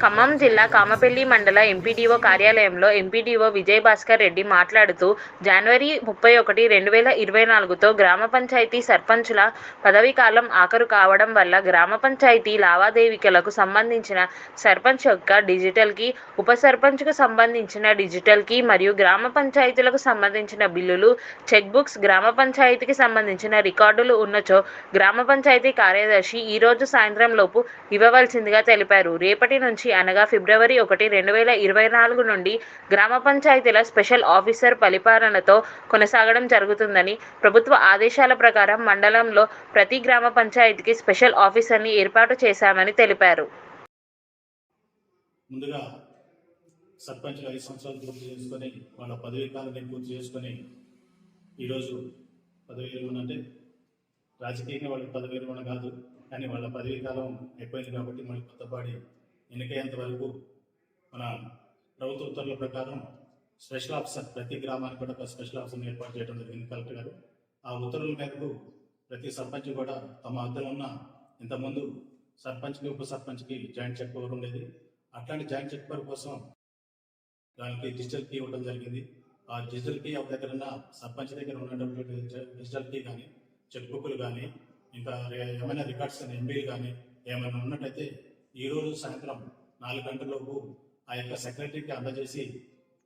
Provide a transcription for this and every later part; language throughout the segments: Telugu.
ఖమ్మం జిల్లా కామపల్లి మండల ఎంపీడీఓ కార్యాలయంలో ఎంపీడీఓ విజయ్ భాస్కర్ రెడ్డి మాట్లాడుతూ జనవరి ముప్పై ఒకటి రెండు వేల ఇరవై నాలుగుతో గ్రామ పంచాయతీ సర్పంచుల పదవీ కాలం ఆఖరు కావడం వల్ల గ్రామ పంచాయతీ లావాదేవీలకు సంబంధించిన సర్పంచ్ యొక్క డిజిటల్కి ఉప సర్పంచ్కు సంబంధించిన డిజిటల్కి మరియు గ్రామ పంచాయతీలకు సంబంధించిన బిల్లులు చెక్ బుక్స్ గ్రామ పంచాయతీకి సంబంధించిన రికార్డులు ఉన్నచో గ్రామ పంచాయతీ కార్యదర్శి ఈరోజు సాయంత్రం లోపు ఇవ్వవలసిందిగా తెలిపారు. రేపటి నుంచి అనగా ఫిబ్రవరి ఒకటి రెండు వేల ఇరవై నాలుగు నుండి గ్రామ పంచాయతీల స్పెషల్ ఆఫీసర్ పరిపాలనతో కొనసాగడం జరుగుతుందని ప్రభుత్వ ఆదేశాల ప్రకారం మండలంలో ప్రతి గ్రామ పంచాయతీకి స్పెషల్ ఆఫీసర్ని ఏర్పాటు చేశామని తెలిపారు. ముందుగా సర్పంచ్లు ఐదు సంవత్సరాలు పూర్తి చేసుకొని వాళ్ళ పదవీ కాలాన్ని పూర్తి చేసుకొని ఈరోజు పదవి అంటే రాజకీయంగా వాళ్ళకి పదవి విరమణ కాదు కానీ వాళ్ళ పదవీ కాలం అయిపోయింది కాబట్టి మళ్ళీ కొత్తపాడి ఎన్నికయ్యేంత వరకు మన ప్రభుత్వ ఉత్తర్వుల ప్రకారం స్పెషల్ ఆఫీసర్ ప్రతి గ్రామానికి కూడా ఒక స్పెషల్ ఆఫీసర్ని ఏర్పాటు చేయడం జరిగింది కలెక్టర్ గారు. ఆ ఉత్తర్వుల మేరకు ప్రతి సర్పంచ్ కూడా తమ వద్ద ఉన్న ఇంతకుముందు సర్పంచ్కి ఉప సర్పంచ్కి జాయింట్ చెక్ పవర్ ఉండేది. అట్లాంటి జాయింట్ చెక్ పవర్ కోసం దానికి డిజిటల్ కీ ఇవ్వడం జరిగింది. ఆ డిజిటల్ కీ ఒక దగ్గర ఉన్న సర్పంచ్ దగ్గర ఉన్నటువంటి డిజిటల్ కీ కానీ చెక్ బుక్లు కానీ ఇంకా ఏమైనా రికార్డ్స్ కానీ ఎంబీలు కానీ ఏమైనా ఉన్నట్టయితే ఈ రోజు సాయంత్రం నాలుగు గంటలలోపు ఆ యొక్క సెక్రటరీకి అందజేసి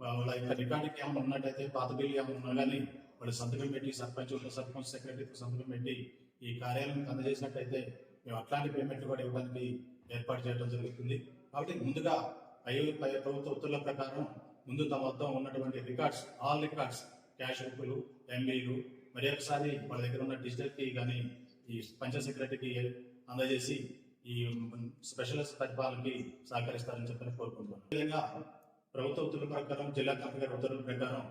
వాళ్ళ యొక్క రికార్డుకి ఏమైనా ఉన్నట్టయితే పాత బిల్లు ఏమైనా ఉన్నా కానీ వాళ్ళు సంతకం పెట్టి సర్పంచ్ సర్పంచ్ సెక్రటరీకి సంతకం పెట్టి ఈ కార్యాలయానికి అందజేసినట్టయితే మేము అట్లాంటి పేమెంట్లు కూడా ఇవ్వడానికి ఏర్పాటు చేయడం జరుగుతుంది. కాబట్టి ముందుగా పై పై ప్రభుత్వ ఉత్తర్వుల ప్రకారం ముందు తమ వద్ద ఉన్నటువంటి రికార్డ్స్ ఆల్ రికార్డ్స్ క్యాష్ బుక్లు ఎంబీలు మరి ఒకసారి వాళ్ళ దగ్గర ఉన్న డిజిటల్ కీ కానీ ఈ పంచాయత్ సెక్రటరీకి అందజేసి ఈ స్పెషలిస్ట్ పరిపాలనకి సహకరిస్తారని చెప్పని కోరుకుంటున్నాను. విధంగా ప్రభుత్వ ఉత్తర్వుల ప్రకారం జిల్లా కలెక్టర్ ఉత్తర్వుల ప్రకారం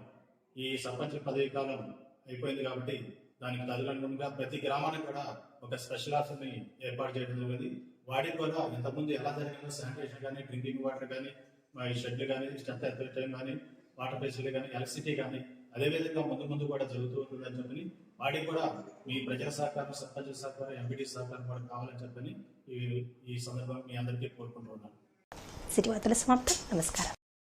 ఈ సర్పంచ్ పదవి కాలం అయిపోయింది కాబట్టి దానికి తదనుగుణంగా ప్రతి గ్రామానికి కూడా ఒక స్పెషల్ ఆఫీస్ని ఏర్పాటు చేయడం జరిగింది. వాటికి కూడా ఇంతకుముందు ఎలా జరిగిందో శానిటేషన్ కానీ డ్రింకింగ్ వాటర్ కానీ మా ఈ షెడ్లు కానీ స్టెప్ ఎత్తడం కానీ వాటర్ ఫెసిలిటీ కానీ ఎలక్ట్రిసిటీ కానీ అదేవిధంగా ముందు ముందు కూడా జరుగుతూ ఉంటుందని చెప్పని వాటికి కూడా మీ ప్రజల సహకారం సర్పంచ్ సహకారం ఎంపీటీ సహకారం కూడా కావాలని చెప్పని ఈ సందర్భంగా మీ అందరికీ కోరుకుంటూ ఉన్నాను. సిటీ వార్తల సమాప్తం. నమస్కారం.